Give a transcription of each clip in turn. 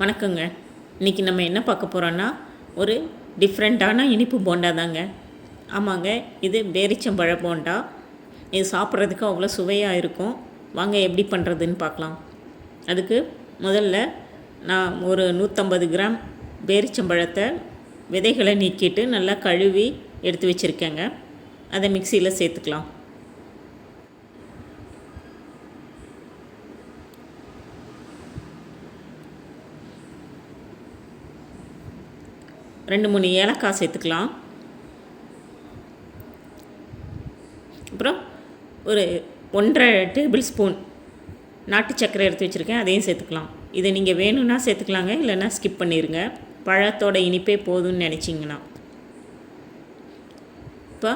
வணக்கங்க. இன்றைக்கி நம்ம என்ன பார்க்க போகிறோன்னா ஒரு டிஃப்ரெண்ட்டான இனிப்பு போண்டா தாங்க. ஆமாங்க இது பேரிச்சம்பழ போண்டா. இது சாப்பிட்றதுக்கு அவ்வளோ சுவையாக இருக்கும். வாங்க எப்படி பண்ணுறதுன்னு பார்க்கலாம். அதுக்கு முதல்ல நான் ஒரு நூற்றம்பது கிராம் பேரிச்சம்பழத்தை விதைகளை நீக்கிட்டு நல்லா கழுவி எடுத்து வச்சுருக்கேங்க. அதை மிக்சியில் சேர்த்துக்கலாம். ரெண்டு மூணு ஏலக்காய் சேர்த்துக்கலாம். அப்புறம் ஒரு ஒன்றரை டேபிள் ஸ்பூன் நாட்டு சர்க்கரை எடுத்து வச்சுருக்கேன் அதையும் சேர்த்துக்கலாம். இதை நீங்கள் வேணும்னா சேர்த்துக்கலாங்க இல்லைன்னா ஸ்கிப் பண்ணிடுங்க பழத்தோட இனிப்பே போதும்னு நினச்சிங்கன்னா. இப்போ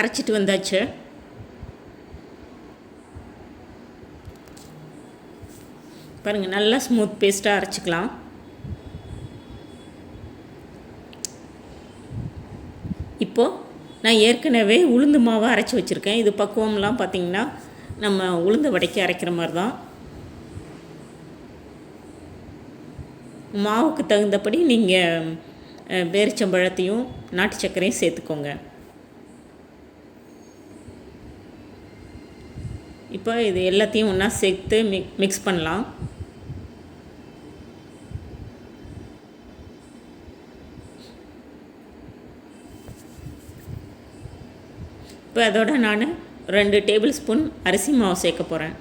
அரைச்சிட்டு வந்தாச்சு. பாருங்கள் நல்லா ஸ்மூத் பேஸ்ட்டாக அரைச்சிக்கலாம். இப்போது நான் ஏற்கனவே உளுந்து மாவை அரைச்சி வச்சுருக்கேன். இது பக்குவம்லாம் பார்த்திங்கன்னா நம்ம உளுந்து வடைக்கு அரைக்கிற மாதிரி தான் மாவுக்கு தகுந்தபடி நீங்கள் பேரிச்சம்பழத்தையும் நாட்டு சர்க்கரையும் சேர்த்துக்கோங்க. இப்போ இது எல்லாத்தையும் ஒன்றா சேர்த்து மிக் மிக்ஸ் பண்ணலாம். இப்போ அதோட நான் ரெண்டு டேபிள் ஸ்பூன் அரிசி மாவு சேர்க்க போகிறேன்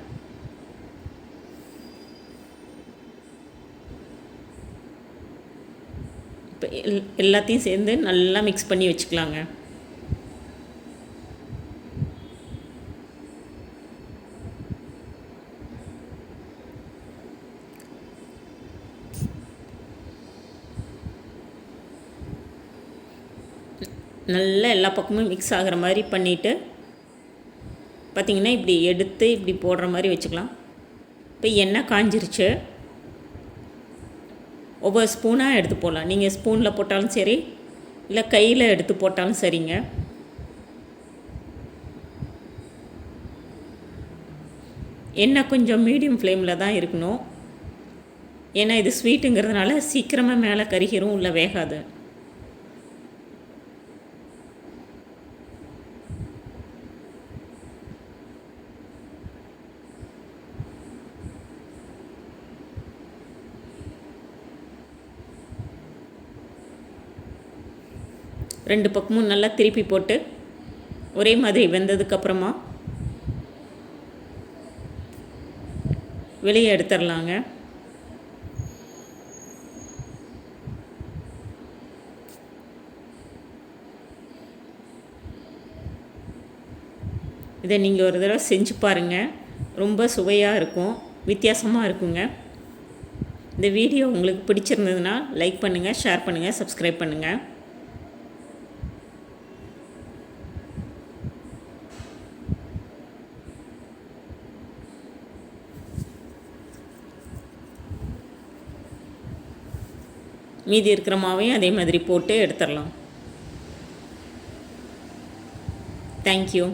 இப்போ எல் எல்லாத்தையும் சேர்ந்து நல்லா மிக்ஸ் பண்ணி வச்சுக்கலாங்க. நல்லா எல்லா பக்கமும் மிக்ஸ் ஆகிற மாதிரி பண்ணிவிட்டு பார்த்திங்கன்னா இப்படி எடுத்து இப்படி போடுற மாதிரி வச்சுக்கலாம். இப்போ எண்ணெய் காஞ்சிருச்சு. ஒவ்வொரு ஸ்பூனாக எடுத்து போடலாம். நீங்கள் ஸ்பூனில் போட்டாலும் சரி இல்லை கையில் எடுத்து போட்டாலும் சரிங்க. எண்ணெய் கொஞ்சம் மீடியம் ஃப்ளேமில் தான் இருக்கணும். ஏன்னா இது ஸ்வீட்டுங்கிறதுனால சீக்கிரமாக மேலே கருகிரும் உள்ளே வேகாது. ரெண்டு பக்கமும் நல்லா திருப்பி போட்டு ஒரே மாதிரி வெந்ததுக்கப்புறமா வெளியே எடுத்துடலாங்க இதை நீங்கள் ஒரு தடவை செஞ்சு பாருங்கள் ரொம்ப சுவையாக இருக்கும் வித்தியாசமாக இருக்குங்க. இந்த வீடியோ உங்களுக்கு பிடிச்சிருந்ததுன்னா லைக் பண்ணுங்கள் ஷேர் பண்ணுங்கள் சப்ஸ்கிரைப் பண்ணுங்கள் மீதி இருக்கிற மாவையும் அதே மாதிரி போட்டு எடுத்துடலாம். தேங்க்யூ